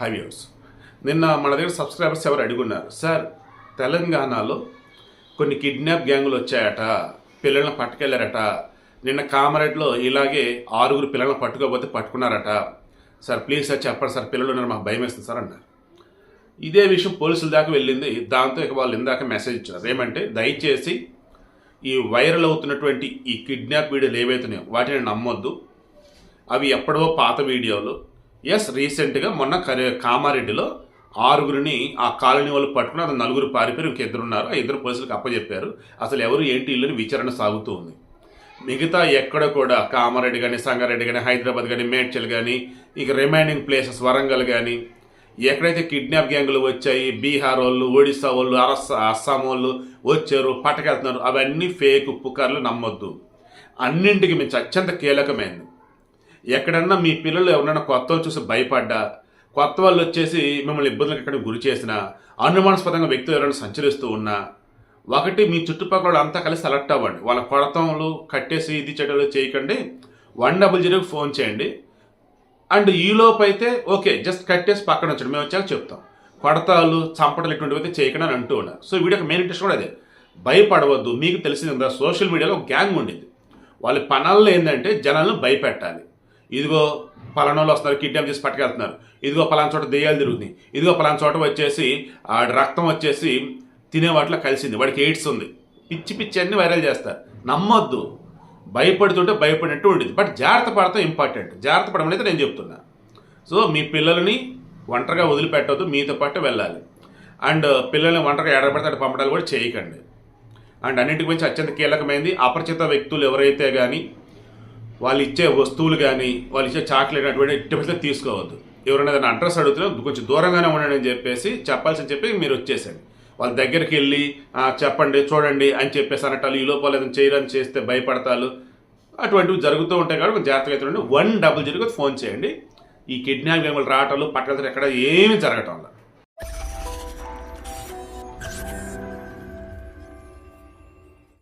హైవ్యూస్ నిన్న మన దగ్గర సబ్స్క్రైబర్స్ ఎవరు అడుగున్నారు? సార్ తెలంగాణలో కొన్ని కిడ్నాప్ గ్యాంగులు వచ్చాయట పిల్లల్ని పట్టుకెళ్ళారట నిన్న కామరేడ్లో ఇలాగే ఆరుగురు పిల్లల్ని పట్టుకోకపోతే పట్టుకున్నారట. సార్ ప్లీజ్ సార్ చెప్పండి సార్ పిల్లలు ఉన్నారు మాకు భయం వేస్తుంది సార్ అన్నారు. ఇదే విషయం పోలీసుల దాకా వెళ్ళింది. దాంతో ఇక వాళ్ళు ఇందాక మెసేజ్ ఇచ్చారు. ఏమంటే దయచేసి ఈ వైరల్ అవుతున్నటువంటి ఈ కిడ్నాప్ వీడియోలు ఏవైతున్నాయో వాటిని నమ్మొద్దు. అవి ఎప్పుడో పాత వీడియోలు. ఎస్ రీసెంట్గా మొన్న కరే కామారెడ్డిలో ఆరుగురిని ఆ కాలనీ వాళ్ళు పట్టుకుని అది నలుగురు పారిపోయి ఇంక ఇద్దరు ఉన్నారు. ఆ ఇద్దరు పోలీసులకు అప్పచెప్పారు అసలు ఎవరు ఏంటి ఇల్లుని విచారణ సాగుతూ ఉంది. మిగతా ఎక్కడ కూడా కామారెడ్డి కానీ సంగారెడ్డి కానీ హైదరాబాద్ కానీ మేడ్చల్ కానీ ఇక రిమైనింగ్ ప్లేసెస్ వరంగల్ కానీ ఎక్కడైతే కిడ్నాప్ గ్యాంగులు వచ్చాయి బీహార్ వాళ్ళు ఒడిశా వాళ్ళు అరస్ అస్సాం వాళ్ళు వచ్చారు పట్టకెళ్తున్నారు అవన్నీ ఫేక్ పుకార్లు నమ్మొద్దు. అన్నింటికి మించి అత్యంత కీలకమైనది ఎక్కడన్నా మీ పిల్లలు ఎవరైనా కొత్త వాళ్ళు చూసి భయపడ్డా కొత్త వాళ్ళు వచ్చేసి మిమ్మల్ని ఇబ్బందులకు ఎక్కడ గురి చేసినా అనుమానాస్పదంగా వ్యక్తులు ఎవరైనా సంచరిస్తూ ఉన్నా ఒకటి మీ చుట్టుపక్కల అంతా కలిసి అలర్ట్ అవ్వండి. వాళ్ళ కొడతంలు కట్టేసి ఇది చెడ్డలు చేయకండి. వన్ డబుల్ జీరోకి ఫోన్ చేయండి. అండ్ ఈలోపు అయితే ఓకే జస్ట్ కట్టేసి పక్కన వచ్చాడు మేము వచ్చాక చెప్తాం. కొడతాలు చంపటలు ఇటువంటివి అయితే చేయకుండా అని అంటూ ఉన్నారు. సో వీడియో వీడియోకి మెయిన్ ఇంట్రెస్ట్ కూడా అదే. భయపడవద్దు. మీకు తెలిసింది కదా సోషల్ మీడియాలో ఒక గ్యాంగ్ ఉండేది. వాళ్ళ పనాల్లో ఏంటంటే జనాలను భయపెట్టాలి. ఇదిగో పలానోళ్ళు వస్తున్నారు కిడ్నాప్ చేసి పట్టుకెళ్తున్నారు. ఇదిగో పలానా చోట దెయ్యాలు తిరుగుతుంది ఇదిగో పలానా చోట వచ్చేసి ఆ రక్తం వచ్చేసి తినే వాటిలో కలిసింది. వాడికి ఎయిడ్స్ ఉంది. పిచ్చి పిచ్చి అన్ని వైరల్ చేస్తారు నమ్మొద్దు. భయపడుతుంటే భయపడినట్టు ఉండేది బట్ జాగ్రత్త పడతాం ఇంపార్టెంట్. జాగ్రత్త పడమని అయితే నేను చెప్తున్నా. సో మీ పిల్లల్ని ఒంటరిగా వదిలిపెట్టవద్దు మీతో పాటు వెళ్ళాలి. అండ్ పిల్లల్ని ఒంటరిగా ఎడబడితే పంపడాలు కూడా చేయకండి. అండ్ అన్నింటికి గురించి అత్యంత కీలకమైంది అపరిచిత వ్యక్తులు ఎవరైతే కానీ వాళ్ళు ఇచ్చే వస్తువులు కానీ వాళ్ళు ఇచ్చే చాక్లెట్ అటువంటి ఇటువంటి తీసుకోవద్దు. ఎవరైనా ఏదైనా అడ్రస్ అడుగుతున్నా కొంచెం దూరంగానే ఉండండి అని చెప్పేసి చెప్పాల్సి చెప్పి మీరు వచ్చేసండి వాళ్ళ దగ్గరికి వెళ్ళి చెప్పండి చూడండి అని చెప్పేసి అనటాలు ఈ లోపల ఏదైనా చేయరని చేస్తే భయపడతాలు అటువంటివి జరుగుతూ ఉంటాయి కాబట్టి కొంచెం జాగ్రత్తగా అయితే ఉండండి. వన్ డబుల్ జీరోకి ఫోన్ చేయండి. ఈ కిడ్నాప్ గేమ్లు రావటాలు పట్టణాలు ఎక్కడ ఏమీ జరగటం వల్ల.